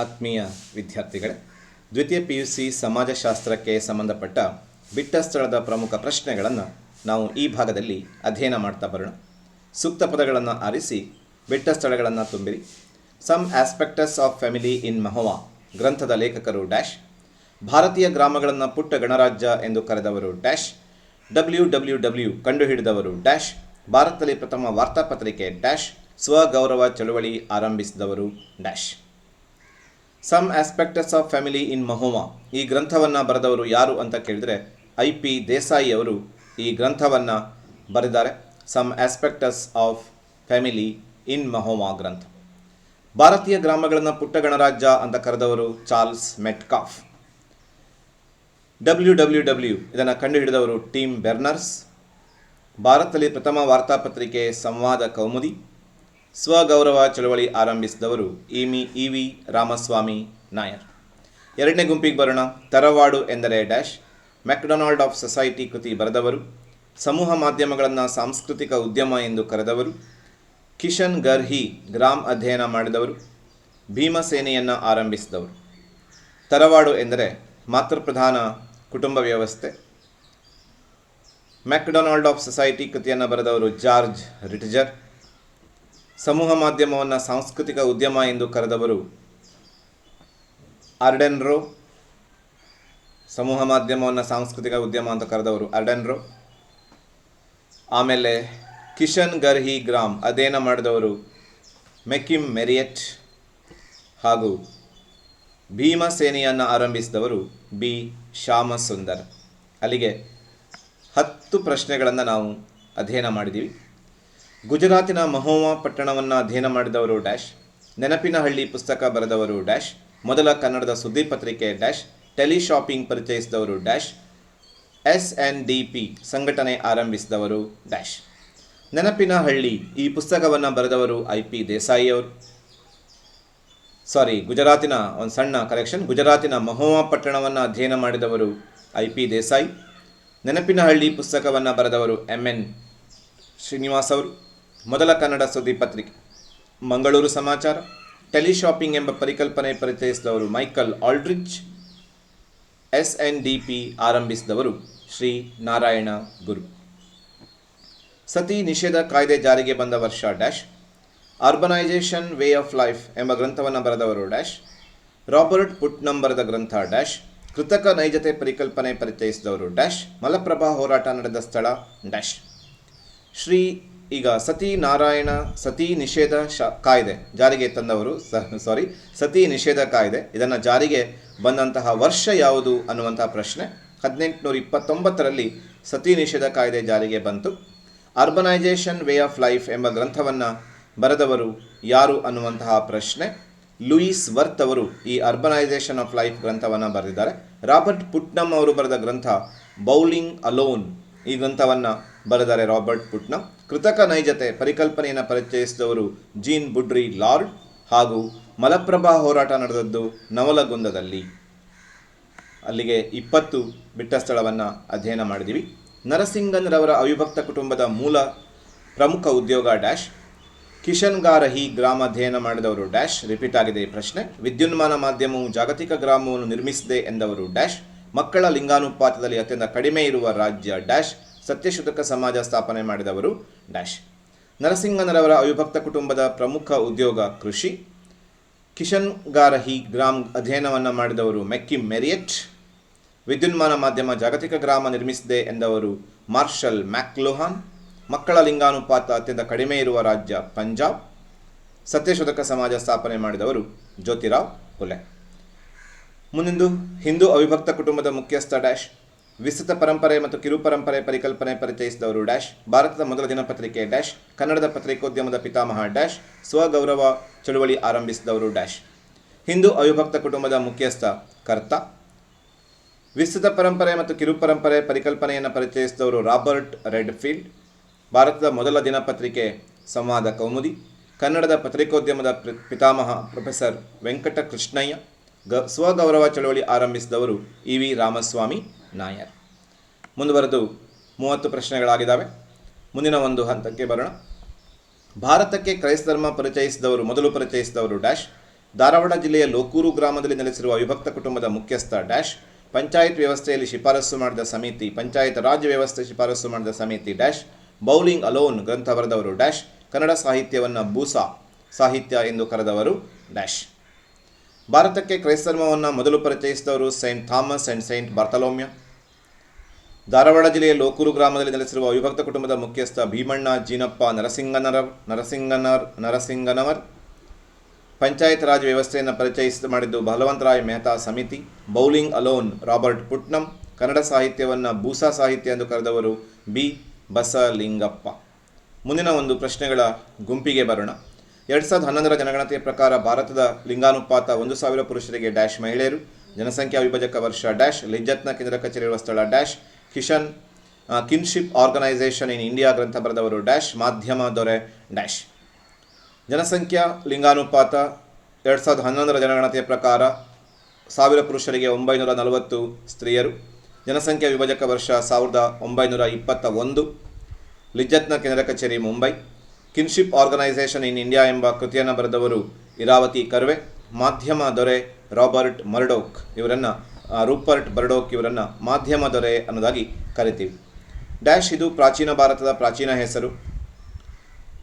ಆತ್ಮೀಯ ವಿದ್ಯಾರ್ಥಿಗಳೇ, ದ್ವಿತೀಯ ಪಿ ಯು ಸಿ ಸಮಾಜಶಾಸ್ತ್ರಕ್ಕೆ ಸಂಬಂಧಪಟ್ಟ ಬಿಟ್ಟ ಸ್ಥಳದ ಪ್ರಮುಖ ಪ್ರಶ್ನೆಗಳನ್ನು ನಾವು ಈ ಭಾಗದಲ್ಲಿ ಅಧ್ಯಯನ ಮಾಡ್ತಾ ಬರೋಣ. ಸೂಕ್ತ ಪದಗಳನ್ನು ಆರಿಸಿ ಬಿಟ್ಟ ಸ್ಥಳಗಳನ್ನು ತುಂಬಿರಿ. Some aspects of family in Mahuva ಗ್ರಂಥದ ಲೇಖಕರು ಡ್ಯಾಶ್. ಭಾರತೀಯ ಗ್ರಾಮಗಳನ್ನು ಪುಟ್ಟ ಗಣರಾಜ್ಯ ಎಂದು ಕರೆದವರು ಡ್ಯಾಶ್. ಡಬ್ಲ್ಯೂ ಡಬ್ಲ್ಯೂ ಡಬ್ಲ್ಯೂ ಕಂಡುಹಿಡಿದವರು ಡ್ಯಾಶ್. ಭಾರತದಲ್ಲಿ ಪ್ರಥಮ ವಾರ್ತಾಪತ್ರಿಕೆ ಡ್ಯಾಶ್. ಸ್ವಗೌರವ ಚಳುವಳಿ ಆರಂಭಿಸಿದವರು dash. Some aspects of family in Mahuva ಈ ಗ್ರಂಥವನ್ನು ಬರೆದವರು ಯಾರು ಅಂತ ಕೇಳಿದರೆ ಐ ಪಿ ದೇಸಾಯಿ ಅವರು ಈ ಗ್ರಂಥವನ್ನು ಬರೆದಿದ್ದಾರೆ. Some aspects of family in Mahuva ಗ್ರಂಥ. ಭಾರತೀಯ ಗ್ರಾಮಗಳನ್ನು ಪುಟ್ಟ ಗಣರಾಜ್ಯ ಅಂತ ಕರೆದವರು Charles Metcalfe. W W W ಇದನ್ನು ಕಂಡುಹಿಡಿದವರು ಟೀಮ್ ಬೆರ್ನರ್ಸ್. ಭಾರತದಲ್ಲಿ ಪ್ರಥಮ ವಾರ್ತಾಪತ್ರಿಕೆ ಸಂವಾದ ಕೌಮುದಿ. ಸ್ವಗೌರವ ಚಳವಳಿ ಆರಂಭಿಸಿದವರು ಇಮಿ ಇ ವಿ ರಾಮಸ್ವಾಮಿ ನಾಯರ್. ಎರಡನೇ ಗುಂಪಿಗೆ ಬರೋಣ. ತರವಾಡು ಎಂದರೆ ಡ್ಯಾಶ್. ಮ್ಯಾಕ್ಡೊನಾಲ್ಡ್ ಆಫ್ ಸೊಸೈಟಿ ಕೃತಿ ಬರೆದವರು. ಸಮೂಹ ಮಾಧ್ಯಮಗಳನ್ನು ಸಾಂಸ್ಕೃತಿಕ ಉದ್ಯಮ ಎಂದು ಕರೆದವರು. ಕಿಶನ್ ಗರ್ಹಿ ಗ್ರಾಮ್ ಅಧ್ಯಯನ ಮಾಡಿದವರು. ಭೀಮಸೇನೆಯನ್ನು ಆರಂಭಿಸಿದವರು. ತರವಾಡು ಎಂದರೆ ಮಾತೃಪ್ರಧಾನ ಕುಟುಂಬ ವ್ಯವಸ್ಥೆ. ಮ್ಯಾಕ್ಡೊನಾಲ್ಡ್ ಆಫ್ ಸೊಸೈಟಿ ಕೃತಿಯನ್ನು ಬರೆದವರು ಜಾರ್ಜ್ ರಿಟ್ಜರ್. ಸಮೂಹ ಮಾಧ್ಯಮವನ್ನು ಸಾಂಸ್ಕೃತಿಕ ಉದ್ಯಮ ಎಂದು ಕರೆದವರು ಅರ್ಡೆನ್ರೋ. ಸಮೂಹ ಮಾಧ್ಯಮವನ್ನು ಸಾಂಸ್ಕೃತಿಕ ಉದ್ಯಮ ಅಂತ ಕರೆದವರು ಅರ್ಡೆನ್ರೋ. ಆಮೇಲೆ ಕಿಶನ್ ಗರ್ಹಿ ಗ್ರಾಮ್ ಅಧ್ಯಯನ ಮಾಡಿದವರು ಮೆಕಿಮ್ ಮೆರಿಯಟ್ ಹಾಗೂ ಭೀಮಸೇನೆಯನ್ನು ಆರಂಭಿಸಿದವರು ಬಿ. ಶ್ಯಾಮಸುಂದರ್. ಅಲ್ಲಿಗೆ ಹತ್ತು ಪ್ರಶ್ನೆಗಳನ್ನು ನಾವು ಅಧ್ಯಯನ ಮಾಡಿದ್ದೀವಿ ಗುಜರಾತಿನ ಮಹೋವಾ ಪಟ್ಟಣವನ್ನು ಅಧ್ಯಯನ ಮಾಡಿದವರು ಡ್ಯಾಶ್ ನೆನಪಿನ ಹಳ್ಳಿ ಪುಸ್ತಕ ಬರೆದವರು ಡ್ಯಾಶ್, ಮೊದಲ ಕನ್ನಡದ ಸುದ್ದಿ ಪತ್ರಿಕೆ dash teleshopping ಪರಿಚಯಿಸಿದವರು dash, S N D P ಸಂಘಟನೆ ಆರಂಭಿಸಿದವರು ಡ್ಯಾಶ್. ನೆನಪಿನ ಹಳ್ಳಿ ಈ ಪುಸ್ತಕವನ್ನು ಬರೆದವರು ಐ ಪಿ ದೇಸಾಯಿ ಅವರು. ಸಾರಿ ಗುಜರಾತಿನ ಒಂದು ಸಣ್ಣ ಕರೆಕ್ಷನ್ ಗುಜರಾತಿನ ಮಹೋವಾ ಪಟ್ಟಣವನ್ನು ಅಧ್ಯಯನ ಮಾಡಿದವರು ಐ ಪಿ ದೇಸಾಯಿ. ನೆನಪಿನ ಹಳ್ಳಿ ಪುಸ್ತಕವನ್ನು ಬರೆದವರು ಎಂ ಎನ್ ಶ್ರೀನಿವಾಸ್ ಅವರು. ಮೊದಲ ಕನ್ನಡ ಸುದ್ದಿ ಪತ್ರಿಕೆ. ಮಂಗಳೂರು ಸಮಾಚಾರ. ಟೆಲಿಶಾಪಿಂಗ್ ಎಂಬ ಪರಿಕಲ್ಪನೆ ಪರಿಚಯಿಸಿದವರು Michael Aldrich. S N D P ಆರಂಭಿಸಿದವರು Shri Narayana Guru. ಸತಿ ನಿಷೇಧ ಕಾಯ್ದೆ ಜಾರಿಗೆ ಬಂದ ವರ್ಷ dash. Urbanisation way of life ಎಂಬ ಗ್ರಂಥವನ್ನು ಬರೆದವರು ಡ್ಯಾಶ್. ರಾಬರ್ಟ್ ಪುಟ್ನಂ ಬರೆದ ಗ್ರಂಥ ಡ್ಯಾಶ್. ಕೃತಕ ನೈಜತೆ ಪರಿಕಲ್ಪನೆ ಪರಿಚಯಿಸಿದವರು ಡ್ಯಾಶ್. ಮಲಪ್ರಭಾ ಹೋರಾಟ ನಡೆದ ಸ್ಥಳ ಡ್ಯಾಶ್. ಶ್ರೀ ಈಗ ಸತಿ ನಾರಾಯಣ, ಸತಿ ನಿಷೇಧ ಶ ಕಾಯ್ದೆ ಜಾರಿಗೆ ತಂದವರು ಸಾರಿ ಸತಿ ನಿಷೇಧ ಕಾಯ್ದೆ. ಇದನ್ನು ಜಾರಿಗೆ ಬಂದಂತಹ ವರ್ಷ ಯಾವುದು ಅನ್ನುವಂತಹ ಪ್ರಶ್ನೆ. ಹದಿನೆಂಟುನೂರ ಇಪ್ಪತ್ತೊಂಬತ್ತರಲ್ಲಿ ಸತಿ ನಿಷೇಧ ಕಾಯ್ದೆ ಜಾರಿಗೆ ಬಂತು. ಅರ್ಬನೈಸೇಷನ್ ವೇ ಆಫ್ ಲೈಫ್ ಎಂಬ ಗ್ರಂಥವನ್ನು ಬರೆದವರು ಯಾರು ಅನ್ನುವಂತಹ ಪ್ರಶ್ನೆ. ಲೂಯಿಸ್ ವರ್ತ್ ಅವರು ಈ ಅರ್ಬನೈಸೇಷನ್ ಆಫ್ ಲೈಫ್ ಗ್ರಂಥವನ್ನು ಬರೆದಿದ್ದಾರೆ. ರಾಬರ್ಟ್ ಪುಟ್ನಮ್ ಅವರು ಬರೆದ ಗ್ರಂಥ, ಬೌಲಿಂಗ್ ಅಲೋನ್. ಈ ಗ್ರಂಥವನ್ನು ಬರೆದರೆ ರಾಬರ್ಟ್ ಪುಟ್ನ. ಕೃತಕ ನೈಜತೆ ಪರಿಕಲ್ಪನೆಯನ್ನು ಪರಿಚಯಿಸಿದವರು ಜೀನ್ ಬುಡ್ರಿ ಲಾರ್ಡ್ ಹಾಗೂ ಮಲಪ್ರಭಾ ಹೋರಾಟ ನಡೆದದ್ದು ನವಲಗುಂದದಲ್ಲಿ. ಅಲ್ಲಿಗೆ ಇಪ್ಪತ್ತು ಬಿಟ್ಟ ಸ್ಥಳವನ್ನು ಅಧ್ಯಯನ ಮಾಡಿದ್ದೀವಿ ನರಸಿಂಗನ್ರವರ ಅವಿಭಕ್ತ ಕುಟುಂಬದ ಮೂಲ ಪ್ರಮುಖ ಉದ್ಯೋಗ ಡ್ಯಾಶ್. ಕಿಶನ್ಗಾರಹಿ ಗ್ರಾಮ ಅಧ್ಯಯನ ಮಾಡಿದವರು ಡ್ಯಾಶ್. ರಿಪೀಟ್ ಆಗಿದೆ ಈ ಪ್ರಶ್ನೆ. ವಿದ್ಯುನ್ಮಾನ ಮಾಧ್ಯಮವು ಜಾಗತಿಕ ಗ್ರಾಮವನ್ನು ನಿರ್ಮಿಸಿದೆ ಎಂದವರು ಡ್ಯಾಶ್. ಮಕ್ಕಳ ಲಿಂಗಾನುಪಾತದಲ್ಲಿ ಅತ್ಯಂತ ಕಡಿಮೆ ಇರುವ ರಾಜ್ಯ ಡ್ಯಾಶ್, ಸತ್ಯಶೋಧಕ ಸಮಾಜ ಸ್ಥಾಪನೆ ಮಾಡಿದವರು ಡ್ಯಾಶ್. ನರಸಿಂಗನರವರ ಅವಿಭಕ್ತ ಕುಟುಂಬದ ಪ್ರಮುಖ ಉದ್ಯೋಗ ಕೃಷಿ. ಕಿಶನ್ಗಾರಹಿ ಗ್ರಾಮ್ ಅಧ್ಯಯನವನ್ನು ಮಾಡಿದವರು ಮೆಕ್ಕಿ ಮೆರಿಯಟ್. ವಿದ್ಯುನ್ಮಾನ ಮಾಧ್ಯಮ ಜಾಗತಿಕ ಗ್ರಾಮ ನಿರ್ಮಿಸಿದೆ ಎಂದವರು ಮಾರ್ಷಲ್ ಮ್ಯಾಕ್ಲೋಹಾನ್. ಮಕ್ಕಳ ಲಿಂಗಾನುಪಾತ ಅತ್ಯಂತ ಕಡಿಮೆ ಇರುವ ರಾಜ್ಯ ಪಂಜಾಬ್. ಸತ್ಯಶೋಧಕ ಸಮಾಜ ಸ್ಥಾಪನೆ ಮಾಡಿದವರು ಜ್ಯೋತಿರಾವ್ ಫುಲೆ ಮುಂದಿಂದು ಹಿಂದೂ ಅವಿಭಕ್ತ ಕುಟುಂಬದ ಮುಖ್ಯಸ್ಥ ಡ್ಯಾಶ್, ವಿಸ್ತೃತ ಪರಂಪರೆ ಮತ್ತು ಕಿರು ಪರಂಪರೆ ಪರಿಕಲ್ಪನೆ ಪರಿಚಯಿಸಿದವರು ಡ್ಯಾಶ್, ಭಾರತದ ಮೊದಲ ದಿನಪತ್ರಿಕೆ ಡ್ಯಾಶ್, ಕನ್ನಡದ ಪತ್ರಿಕೋದ್ಯಮದ ಪಿತಾಮಹ ಡ್ಯಾಶ್, ಸ್ವಗೌರವ ಚಳುವಳಿ ಆರಂಭಿಸಿದವರು ಡ್ಯಾಶ್. ಹಿಂದೂ ಅವಿಭಕ್ತ ಕುಟುಂಬದ ಮುಖ್ಯಸ್ಥ ಕರ್ತ, ವಿಸ್ತೃತ ಪರಂಪರೆ ಮತ್ತು ಕಿರು ಪರಂಪರೆ ಪರಿಕಲ್ಪನೆಯನ್ನು ಪರಿಚಯಿಸಿದವರು ರಾಬರ್ಟ್ ರೆಡ್ಫೀಲ್ಡ್, ಭಾರತದ ಮೊದಲ ದಿನಪತ್ರಿಕೆ ಸಂವಾದ ಕೌಮುದಿ, ಕನ್ನಡದ ಪತ್ರಿಕೋದ್ಯಮದ ಪಿತಾಮಹ ಪ್ರೊಫೆಸರ್ ವೆಂಕಟ ಕೃಷ್ಣಯ್ಯ ಗ, ಸ್ವಗೌರವ ಚಳವಳಿ ಆರಂಭಿಸಿದವರು ಇ ವಿ ರಾಮಸ್ವಾಮಿ ನಾಯರ್. ಮುಂದುವರೆದು ಮೂವತ್ತು ಪ್ರಶ್ನೆಗಳಾಗಿದ್ದಾವೆ. ಮುಂದಿನ ಒಂದು ಹಂತಕ್ಕೆ ಬರೋಣ. ಭಾರತಕ್ಕೆ ಕ್ರೈಸ್ತ ಧರ್ಮ ಪರಿಚಯಿಸಿದವರು, ಮೊದಲು ಪರಿಚಯಿಸಿದವರು ಡ್ಯಾಶ್. ಧಾರವಾಡ ಜಿಲ್ಲೆಯ ಲೋಕೂರು ಗ್ರಾಮದಲ್ಲಿ ನೆಲೆಸಿರುವ ವಿಭಕ್ತ ಕುಟುಂಬದ ಮುಖ್ಯಸ್ಥ ಡ್ಯಾಶ್. ಪಂಚಾಯತ್ ವ್ಯವಸ್ಥೆಯಲ್ಲಿ ಶಿಫಾರಸು ಮಾಡಿದ ಸಮಿತಿ, ಪಂಚಾಯತ್ ರಾಜ್ಯ ವ್ಯವಸ್ಥೆ ಶಿಫಾರಸು ಮಾಡಿದ ಸಮಿತಿ ಡ್ಯಾಶ್. ಬೌಲಿಂಗ್ ಅಲೋನ್ ಗ್ರಂಥ ಬರೆದವರು ಡ್ಯಾಶ್. ಕನ್ನಡ ಸಾಹಿತ್ಯವನ್ನು ಬೂಸಾ ಸಾಹಿತ್ಯ ಎಂದು ಕರೆದವರು ಡ್ಯಾಶ್. ಭಾರತಕ್ಕೆ ಕ್ರೈಸ್ತಧರ್ಮವನ್ನು ಮೊದಲು ಪರಿಚಯಿಸಿದವರು Saint Thomas and Saint Bartholomew Dharwad ಜಿಲ್ಲೆಯ ಲೋಕೂರು ಗ್ರಾಮದಲ್ಲಿ ನೆಲೆಸಿರುವ ಅವಿಭಕ್ತ ಕುಟುಂಬದ ಮುಖ್ಯಸ್ಥ ಭೀಮಣ್ಣ ಜೀನಪ್ಪ ನರಸಿಂಗನರ, ನರಸಿಂಗನರ್, ನರಸಿಂಗನವರ್. ಪಂಚಾಯತ್ ರಾಜ್ ವ್ಯವಸ್ಥೆಯನ್ನು ಪರಿಚಯಿಸಿ ಮಾಡಿದ್ದು ಬಲವಂತರಾಯ್ ಮೆಹ್ತಾ ಸಮಿತಿ, bowling alone Robert Putnam Kannada ಸಾಹಿತ್ಯವನ್ನು ಬೂಸಾ ಸಾಹಿತ್ಯ ಎಂದು ಕರೆದವರು ಬಿ ಬಸಲಿಂಗಪ್ಪ. ಮುಂದಿನ ಒಂದು ಪ್ರಶ್ನೆಗಳ ಗುಂಪಿಗೆ ಬರೋಣ. ಎರಡು ಸಾವಿರದ ಹನ್ನೊಂದರ ಜನಗಣತಿಯ ಪ್ರಕಾರ ಭಾರತದ ಲಿಂಗಾನುಪಾತ ಒಂದು ಸಾವಿರ ಪುರುಷರಿಗೆ ಡ್ಯಾಶ್ ಮಹಿಳೆಯರು, ಜನಸಂಖ್ಯಾ ವಿಭಜಕ ವರ್ಷ ಡ್ಯಾಶ್ ಲಿಜ್ಜತ್ನ ಕೇಂದ್ರ ಕಚೇರಿ ಇರುವ ಸ್ಥಳ ಡ್ಯಾಶ್, ಕಿಶನ್ ಕಿನ್ಶಿಪ್ ಆರ್ಗನೈಸೇಷನ್ ಇನ್ ಇಂಡಿಯಾ ಗ್ರಂಥ ಬರೆದವರು ಡ್ಯಾಶ್, ಮಾಧ್ಯಮ ದೊರೆ ಡ್ಯಾಶ್. ಜನಸಂಖ್ಯಾ ಲಿಂಗಾನುಪಾತ ಎರಡು ಸಾವಿರದ ಹನ್ನೊಂದರ ಜನಗಣತಿಯ ಪ್ರಕಾರ ಸಾವಿರ ಪುರುಷರಿಗೆ ಒಂಬೈನೂರ ನಲವತ್ತು ಸ್ತ್ರೀಯರು, ಜನಸಂಖ್ಯಾ ವಿಭಜಕ ವರ್ಷ ಸಾವಿರದ ಒಂಬೈನೂರ ಇಪ್ಪತ್ತ ಒಂದು ಲಿಜ್ಜತ್ನ ಕೇಂದ್ರ ಕಚೇರಿ Mumbai kinship organisation in India ಎಂಬ ಕೃತಿಯನ್ನು ಬರೆದವರು ಇರಾವತಿ ಕರ್ವೆ, ಮಾಧ್ಯಮ ದೊರೆ ರಾಬರ್ಟ್ ಮರ್ಡೋಕ್ ಇವರನ್ನು ರೂಪರ್ಟ್ ಬರ್ಡೋಕ್ ಇವರನ್ನು ಮಾಧ್ಯಮ ದೊರೆ ಅನ್ನೋದಾಗಿ ಕರಿತೀವಿ. ಡ್ಯಾಶ್ ಇದು ಪ್ರಾಚೀನ ಭಾರತದ ಪ್ರಾಚೀನ ಹೆಸರು.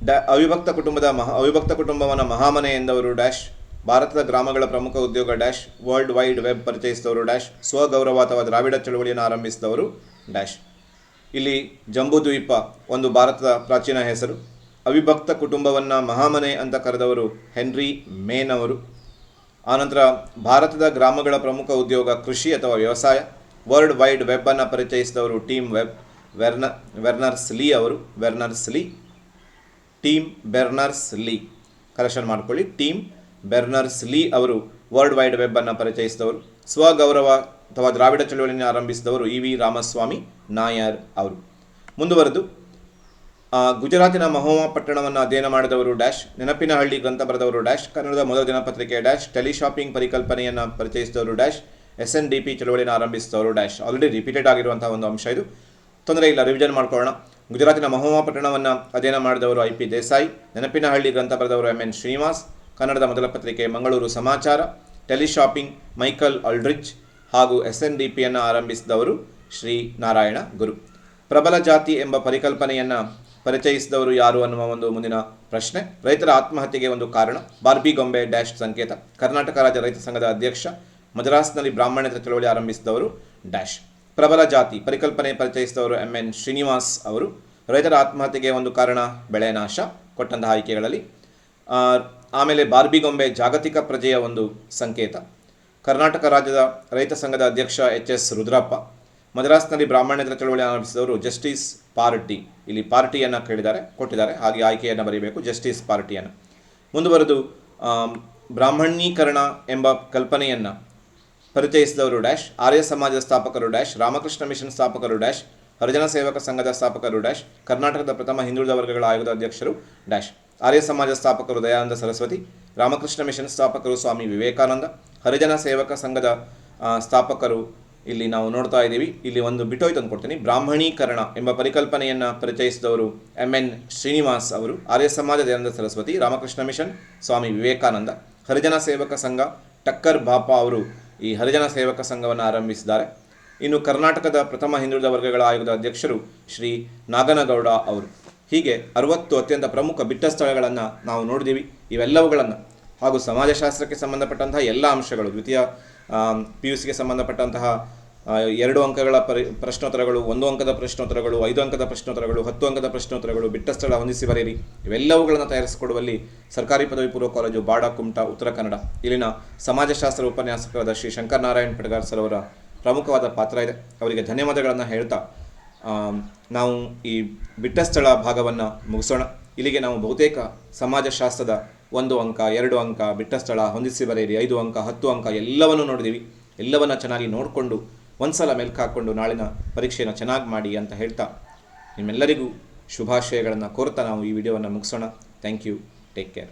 ಡ್ಯಾ ಅವಿಭಕ್ತ ಕುಟುಂಬದ ಮಹಾ, ಅವಿಭಕ್ತ ಕುಟುಂಬವನ್ನು ಮಹಾಮನೆ ಎಂದವರು ಡ್ಯಾಶ್, ಭಾರತದ ಗ್ರಾಮಗಳ ಪ್ರಮುಖ ಉದ್ಯೋಗ ಡ್ಯಾಶ್, ವರ್ಲ್ಡ್ ವೈಡ್ ವೆಬ್ ಪರಿಚಯಿಸಿದವರು ಡ್ಯಾಶ್ ಸ್ವಗೌರವ ಅಥವಾ ದ್ರಾವಿಡ ಚಳುವಳಿಯನ್ನು ಆರಂಭಿಸಿದವರು ಡ್ಯಾಶ್. ಇಲ್ಲಿ ಜಂಬೂದ್ವೀಪ ಒಂದು ಭಾರತದ ಪ್ರಾಚೀನ ಹೆಸರು. ಅವಿಭಕ್ತ ಕುಟುಂಬವನ್ನು ಮಹಾಮನೆ ಅಂತ ಕರೆದವರು ಹೆನ್ರಿ ಮೇನ್ ಅವರು. ಆನಂತರ ಭಾರತದ ಗ್ರಾಮಗಳ ಪ್ರಮುಖ ಉದ್ಯೋಗ ಕೃಷಿ ಅಥವಾ ವ್ಯವಸಾಯ. ವರ್ಲ್ಡ್ ವೈಡ್ ವೆಬ್ ಅನ್ನು ಪರಿಚಯಿಸಿದವರು ಟೀಮ್ ವೆಬ್ ವೆರ್ನ ವೆರ್ನರ್ಸ್ ಲೀ ಅವರು. Berners Lee. Tim Berners Lee. Correction ಮಾಡ್ಕೊಳ್ಳಿ. ಟೀಮ್ ಬೆರ್ನರ್ಸ್ ಲೀ ಅವರು ವರ್ಲ್ಡ್ ವೈಡ್ ವೆಬ್ ಅನ್ನು ಪರಿಚಯಿಸಿದವರು. ಸ್ವಗೌರವ ಅಥವಾ ದ್ರಾವಿಡ ಚಳುವಳಿಯನ್ನು ಆರಂಭಿಸಿದವರು ಇ ವಿ ರಾಮಸ್ವಾಮಿ ನಾಯರ್ ಅವರು. ಮುಂದುವರೆದು ಗುಜರಾತಿನ ಮಹೋಮಾ ಪಟ್ಟಣವನ್ನು ಅಧ್ಯಯನ ಮಾಡಿದವರು ಡ್ಯಾಶ್, ನೆನಪಿನಹಳ್ಳಿ ಗ್ರಂಥ ಬರೆದವರು ಡ್ಯಾಶ್, ಕನ್ನಡದ ಮೊದಲ ದಿನಪತ್ರಿಕೆ ಡ್ಯಾಶ್ ಟೆಲಿಶಾಪಿಂಗ್ ಪರಿಕಲ್ಪನೆಯನ್ನು ಪರಿಚಯಿಸಿದವರು dash, S N D P ಚಳವಳಿಯನ್ನು ಆರಂಭಿಸಿದವರು ಡ್ಯಾಶ್. ಆಲ್ರೆಡಿ ರಿಪೀಟೆಡ್ ಆಗಿರುವಂತಹ ಒಂದು ಅಂಶ ಇದು. ತೊಂದರೆ ಇಲ್ಲ ರಿವಿಷನ್ ಮಾಡ್ಕೊಳ್ಳೋಣ. ಗುಜರಾತಿನ ಮಹೋಮಾ ಪಟ್ಟಣವನ್ನು ಅಧ್ಯಯನ ಮಾಡಿದವರು ಐ ಪಿ ದೇಸಾಯಿ, ನೆನಪಿನಹಳ್ಳಿ ಗ್ರಂಥ ಬರೆದವರು ಎಂ ಎನ್ ಶ್ರೀನಿವಾಸ್, ಕನ್ನಡದ ಮೊದಲ ಪತ್ರಿಕೆ ಮಂಗಳೂರು ಸಮಾಚಾರ ಟೆಲಿಶಾಪಿಂಗ್ ಮೈಕಲ್ ಅಲ್ಡ್ರಿಚ್ ಹಾಗೂ ಎಸ್ ಎನ್ ಡಿ ಪಿಯನ್ನು ಆರಂಭಿಸಿದವರು ಶ್ರೀ ನಾರಾಯಣ ಗುರು. ಪ್ರಬಲ ಜಾತಿ ಎಂಬ ಪರಿಕಲ್ಪನೆಯನ್ನು ಪರಿಚಯಿಸಿದವರು ಯಾರು ಅನ್ನುವ ಒಂದು ಮುಂದಿನ ಪ್ರಶ್ನೆ. ರೈತರ ಆತ್ಮಹತ್ಯೆಗೆ ಒಂದು ಕಾರಣ. ಬಾರ್ಬಿ ಗೊಂಬೆ ಡ್ಯಾಶ್ ಸಂಕೇತ. ಕರ್ನಾಟಕ ರಾಜ್ಯ ರೈತ ಸಂಘದ ಅಧ್ಯಕ್ಷ, ಮದ್ರಾಸ್ನಲ್ಲಿ ಬ್ರಾಹ್ಮಣೇತರ ಚಳವಳಿ ಆರಂಭಿಸಿದವರು ಡ್ಯಾಶ್. ಪ್ರಬಲ ಜಾತಿ ಪರಿಕಲ್ಪನೆ ಪರಿಚಯಿಸಿದವರು ಎಂ ಎನ್ ಶ್ರೀನಿವಾಸ್ ಅವರು. ರೈತರ ಆತ್ಮಹತ್ಯೆಗೆ ಒಂದು ಕಾರಣ, ಬೆಳೆ ನಾಶ, ಕೊಟ್ಟಂತಹ ಆಯ್ಕೆಗಳಲ್ಲಿ. ಆಮೇಲೆ ಬಾರ್ಬಿ ಗೊಂಬೆ ಜಾಗತಿಕ ಪ್ರಜೆಯ ಒಂದು ಸಂಕೇತ. ಕರ್ನಾಟಕ ರಾಜ್ಯದ ರೈತ ಸಂಘದ ಅಧ್ಯಕ್ಷ ಎಚ್ ಎಸ್ ರುದ್ರಪ್ಪ ಮದ್ರಾಸ್ನಲ್ಲಿ ಬ್ರಾಹ್ಮಣ್ಯದ ಚಳವಳಿ ಆರಂಭಿಸಿದವರು ಜಸ್ಟಿಸ್ ಪಾರ್ಟಿ. ಇಲ್ಲಿ ಪಾರ್ಟಿಯನ್ನು ಕೇಳಿದ್ದಾರೆ, ಕೊಟ್ಟಿದ್ದಾರೆ. ಹಾಗೆ ಆಯ್ಕೆಯನ್ನು ಬರೀಬೇಕು, ಜಸ್ಟಿಸ್ ಪಾರ್ಟಿಯನ್ನು. ಮುಂದುವರೆದು ಬ್ರಾಹ್ಮಣೀಕರಣ ಎಂಬ ಕಲ್ಪನೆಯನ್ನು ಪರಿಚಯಿಸಿದವರು ಡ್ಯಾಶ್, ಆರ್ಯ ಸಮಾಜದ ಸ್ಥಾಪಕರು ಡ್ಯಾಶ್, ರಾಮಕೃಷ್ಣ ಮಿಷನ್ ಸ್ಥಾಪಕರು ಡ್ಯಾಶ್, ಹರಿಜನ ಸೇವಕ ಸಂಘದ ಸ್ಥಾಪಕರು ಡ್ಯಾಶ್, ಕರ್ನಾಟಕದ ಪ್ರಥಮ ಹಿಂದುಳಿದ ವರ್ಗಗಳ ಆಯೋಗದ ಅಧ್ಯಕ್ಷರು ಡ್ಯಾಶ್. ಆರ್ಯ ಸಮಾಜ ಸ್ಥಾಪಕರು ದಯಾನಂದ ಸರಸ್ವತಿ, ರಾಮಕೃಷ್ಣ ಮಿಷನ್ ಸ್ಥಾಪಕರು ಸ್ವಾಮಿ ವಿವೇಕಾನಂದ, ಹರಿಜನ ಸೇವಕ ಸಂಘದ ಸ್ಥಾಪಕರು ಇಲ್ಲಿ ನಾವು ನೋಡ್ತಾ ಇದ್ದೀವಿ. ಇಲ್ಲಿ ಒಂದು ಬಿಟೋಯ್ ತಂದು ಕೊಡ್ತೀನಿ. ಬ್ರಾಹ್ಮಣೀಕರಣ ಎಂಬ ಪರಿಕಲ್ಪನೆಯನ್ನು ಪರಿಚಯಿಸಿದವರು ಎಂ ಎನ್ ಶ್ರೀನಿವಾಸ್ ಅವರು. ಆರ್ಯ ಸಮಾಜ ದಯಾನಂದ ಸರಸ್ವತಿ, ರಾಮಕೃಷ್ಣ ಮಿಷನ್, ಸ್ವಾಮಿ ವಿವೇಕಾನಂದ, ಹರಿಜನ ಸೇವಕ ಸಂಘ, ಟಕ್ಕರ್ ಬಾಪಾ ಅವರು ಈ ಹರಿಜನ ಸೇವಕ ಸಂಘವನ್ನು ಆರಂಭಿಸಿದ್ದಾರೆ. ಇನ್ನು ಕರ್ನಾಟಕದ ಪ್ರಥಮ ಹಿಂದುಳಿದ ವರ್ಗಗಳ ಆಯೋಗದ ಅಧ್ಯಕ್ಷರು ಶ್ರೀ ನಾಗನಗೌಡ ಅವರು. ಹೀಗೆ ಅರವತ್ತು ಅತ್ಯಂತ ಪ್ರಮುಖ ಬಿಟ್ಟ ಸ್ಥಳಗಳನ್ನು ನಾವು ನೋಡಿದ್ದೀವಿ. ಇವೆಲ್ಲವುಗಳನ್ನು ಹಾಗೂ ಸಮಾಜಶಾಸ್ತ್ರಕ್ಕೆ ಸಂಬಂಧಪಟ್ಟಂತಹ ಎಲ್ಲ ಅಂಶಗಳು, ದ್ವಿತೀಯ ಪಿ ಯು ಸಿಗೆ ಸಂಬಂಧಪಟ್ಟಂತಹ ಎರಡು ಅಂಕಗಳ ಪರಿ, ಪ್ರಶ್ನೋತ್ತರಗಳು, ಒಂದು ಅಂಕದ ಪ್ರಶ್ನೋತ್ತರಗಳು, ಐದು ಅಂಕದ ಪ್ರಶ್ನೋತ್ತರಗಳು, ಹತ್ತು ಅಂಕದ ಪ್ರಶ್ನೋತ್ತರಗಳು ಬಿಟ್ಟ ಸ್ಥಳ ಹೊಂದಿಸಿ ಬರೆಯಿರಿ. ಇವೆಲ್ಲವುಗಳನ್ನು ತಯಾರಿಸಿಕೊಡುವಲ್ಲಿ ಸರ್ಕಾರಿ ಪದವಿ ಪೂರ್ವ ಕಾಲೇಜು ಬಾಡ ಉತ್ತರ ಕನ್ನಡ. ಇಲ್ಲಿನ ಸಮಾಜಶಾಸ್ತ್ರ ಉಪನ್ಯಾಸಕರಾದ ಶ್ರೀ ಶಂಕರನಾರಾಯಣ್ ಪಡ್ಗಾರ್ ಸರ್ ಅವರ ಪ್ರಮುಖವಾದ ಪಾತ್ರ ಇದೆ. ಅವರಿಗೆ ಧನ್ಯವಾದಗಳನ್ನು ಹೇಳ್ತಾ ನಾವು ಈ ಬಿಟ್ಟ ಸ್ಥಳ ಭಾಗವನ್ನು ಮುಗಿಸೋಣ. ಇಲ್ಲಿಗೆ ನಾವು ಬಹುತೇಕ ಸಮಾಜಶಾಸ್ತ್ರದ ಒಂದು ಅಂಕ, ಎರಡು ಅಂಕ, ಬಿಟ್ಟ ಸ್ಥಳ ಹೊಂದಿಸಿ ಬರೆಯಿರಿ. ಐದು ಅಂಕ, ಹತ್ತು ಅಂಕ, ಎಲ್ಲವನ್ನು ನೋಡಿದ್ದೀವಿ ಎಲ್ಲವನ್ನ ಚೆನ್ನಾಗಿ ನೋಡಿಕೊಂಡು ಒಂದ್ಸಲ ಮೆಲ್ಕು ಹಾಕ್ಕೊಂಡು ನಾಳಿನ ಪರೀಕ್ಷೆಯನ್ನು ಚೆನ್ನಾಗಿ ಮಾಡಿ ಅಂತ ಹೇಳ್ತಾ ನಿಮ್ಮೆಲ್ಲರಿಗೂ ಶುಭಾಶಯಗಳನ್ನು ಕೋರ್ತಾ ನಾವು ಈ ವಿಡಿಯೋವನ್ನು ಮುಗಿಸೋಣ. Thank you take care